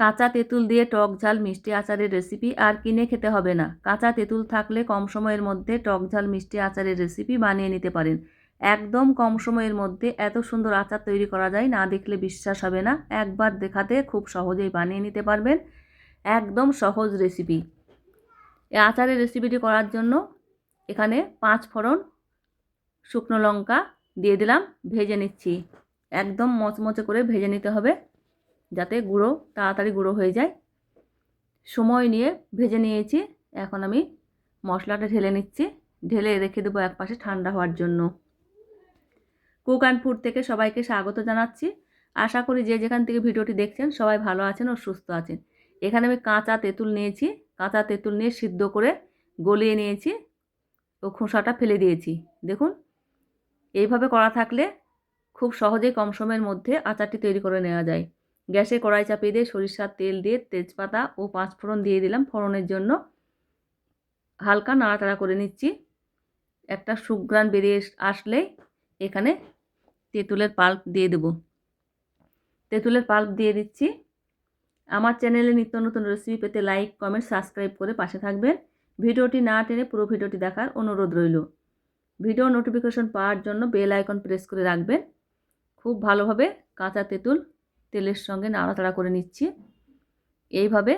কাঁচা তেঁতুল দিয়ে টক ঝাল মিষ্টি আচারের রেসিপি আর কিনে খেতে হবে না। কাঁচা তেঁতুল থাকলে কম সময়ের মধ্যে টক ঝাল মিষ্টি আচারের রেসিপি বানিয়ে নিতে পারেন। একদম কম সময়ের মধ্যে এত সুন্দর আচার তৈরি করা যায় না দেখলে বিশ্বাস হবে না। একবার দেখাতে খুব সহজেই বানিয়ে নিতে পারবেন। একদম সহজ রেসিপি এই আচারের রেসিপিটি করার জন্য এখানে পাঁচ ফোড়ন শুকনো লঙ্কা দিয়ে দিলাম, ভেজে নিচ্ছি। একদম মচমচে করে ভেজে নিতে হবে। যাতে গুঁড়ো তাড়াতাড়ি গুঁড়ো হয়ে যায়। সময় নিয়ে ভেজে নিয়েছি। এখন আমি মশলাটা ঢেলে নিচ্ছি। ঢেলে রেখে দেবো একপাশে ঠান্ডা হওয়ার জন্য। কুক অ্যান্ড ফুড থেকে সবাইকে স্বাগত জানাচ্ছি। আশা করি যে যেখান থেকে ভিডিওটি দেখছেন সবাই ভালো আছেন ও সুস্থ আছেন। এখানে আমি কাঁচা তেঁতুল নিয়েছি। কাঁচা তেঁতুল নিয়ে সিদ্ধ করে গলিয়ে নিয়েছি ও খোসাটা ফেলে দিয়েছি। দেখুন, এইভাবে করা থাকলে খুব সহজেই কম সময়ের মধ্যে আচারটি তৈরি করে নেওয়া যায়। গ্যাসে কড়াই চাপিয়ে দিয়ে সরিষার তেল দিয়ে তেজপাতা ও পাঁচ ফোড়ন দিয়ে দিলাম ফোড়নের জন্য। হালকা নাড়াচাড়া করে নিচ্ছি। একটা সুগ্রান বেরিয়ে আসলেই এখানে তেঁতুলের পাল্প দিয়ে দেব। তেঁতুলের পাল্প দিয়ে দিচ্ছি। আমার চ্যানেলে নিত্য নতুন রেসিপি পেতে লাইক কমেন্ট সাবস্ক্রাইব করে পাশে থাকবেন। ভিডিওটি না টেনে পুরো ভিডিওটি দেখার অনুরোধ রইল। ভিডিও নোটিফিকেশন পাওয়ার জন্য বেল আইকন প্রেস করে রাখবেন। খুব ভালোভাবে কাঁচা তেঁতুল তেলের সঙ্গে নাড়াচাড়া করে নিচ্ছি। এইভাবে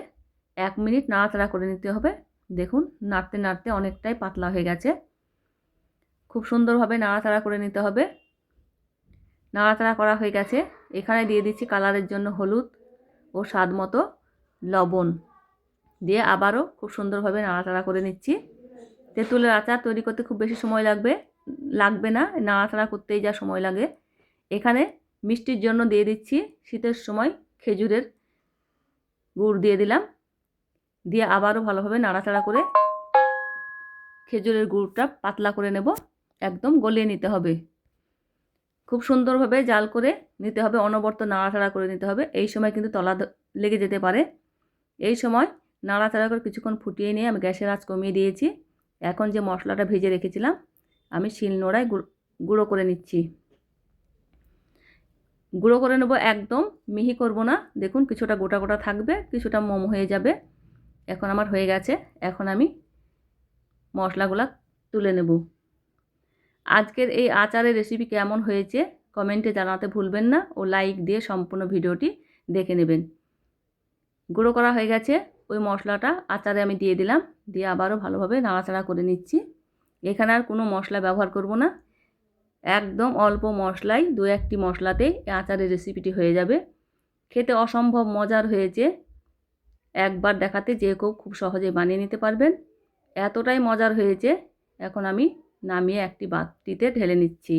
এক মিনিট নাড়াচাড়া করে নিতে হবে। দেখুন, নাড়তে নাড়তে অনেকটাই পাতলা হয়ে গেছে। খুব সুন্দরভাবে নাড়াচাড়া করে নিতে হবে। নাড়াচাড়া করা হয়ে গেছে। এখানে দিয়ে দিচ্ছি কালারের জন্য হলুদ ও স্বাদ মতো লবণ। দিয়ে আবারও খুব সুন্দরভাবে নাড়াচাড়া করে নিচ্ছি। তেঁতুলের আচার তৈরি করতে খুব বেশি সময় লাগবে লাগবে না। নাড়াচাড়া করতেই যা সময় লাগে। এখানে মিষ্টির জন্য দিয়ে দিচ্ছি। শীতের সময় খেজুরের গুড় দিয়ে দিলাম। দিয়ে আবারও ভালোভাবে নাড়াচাড়া করে খেজুরের গুড়টা পাতলা করে নেব। একদম গলিয়ে নিতে হবে। খুব সুন্দরভাবে জাল করে নিতে হবে, অনবর্ত নাড়াচাড়া করে নিতে হবে। এই সময় কিন্তু তলা লেগে যেতে পারে। এই সময় নাড়াচাড়া করে কিছুক্ষণ ফুটিয়ে নিয়ে আমি গ্যাসের আঁচ কমিয়ে দিয়েছি। এখন যে মশলাটা ভেজে রেখেছিলাম, আমি শিল নোড়ায় গুঁড়ো করে নিচ্ছি। গুঁড়ো করে নেব একদম, মিহি করব না। দেখুন কিছুটা গোটা গোটা থাকবে, কিছুটা মোমো হয়ে যাবে। এখন আমার হয়ে গেছে, এখন আমি মশলাগুলো তুলে নেব। আজকের এই আচারের রেসিপি কেমন হয়েছে কমেন্টে জানাতে ভুলবেন না ও লাইক দিয়ে সম্পূর্ণ ভিডিওটি দেখে নেবেন। গুঁড়ো করা হয়ে গেছে, ওই মশলাটা আচারে আমি দিয়ে দিলাম, দিয়ে আবারও ভালোভাবে নাড়াচাড়া করে নিচ্ছি। এখানে আর কোনো মশলা ব্যবহার করব না একদম অল্প মশলাই দু একটি মশলাতেই আচারের রেসিপিটি হয়ে যাবে। খেতে অসম্ভব মজার হয়েছে। একবার দেখাতে যে কেউ খুব সহজে বানিয়ে নিতে পারবেন। এতটাই মজার হয়েছে। এখন আমি নামিয়ে একটি বাতিতে ঢেলে নিচ্ছি।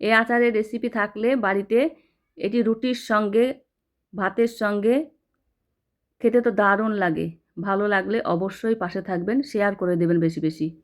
এই আচারের রেসিপি থাকলে বাড়িতে এটি রুটির সঙ্গে, ভাতের সঙ্গে খেতে তো দারুণ লাগে। ভালো লাগলে অবশ্যই পাশে থাকবেন শেয়ার করে দেবেন বেশি বেশি।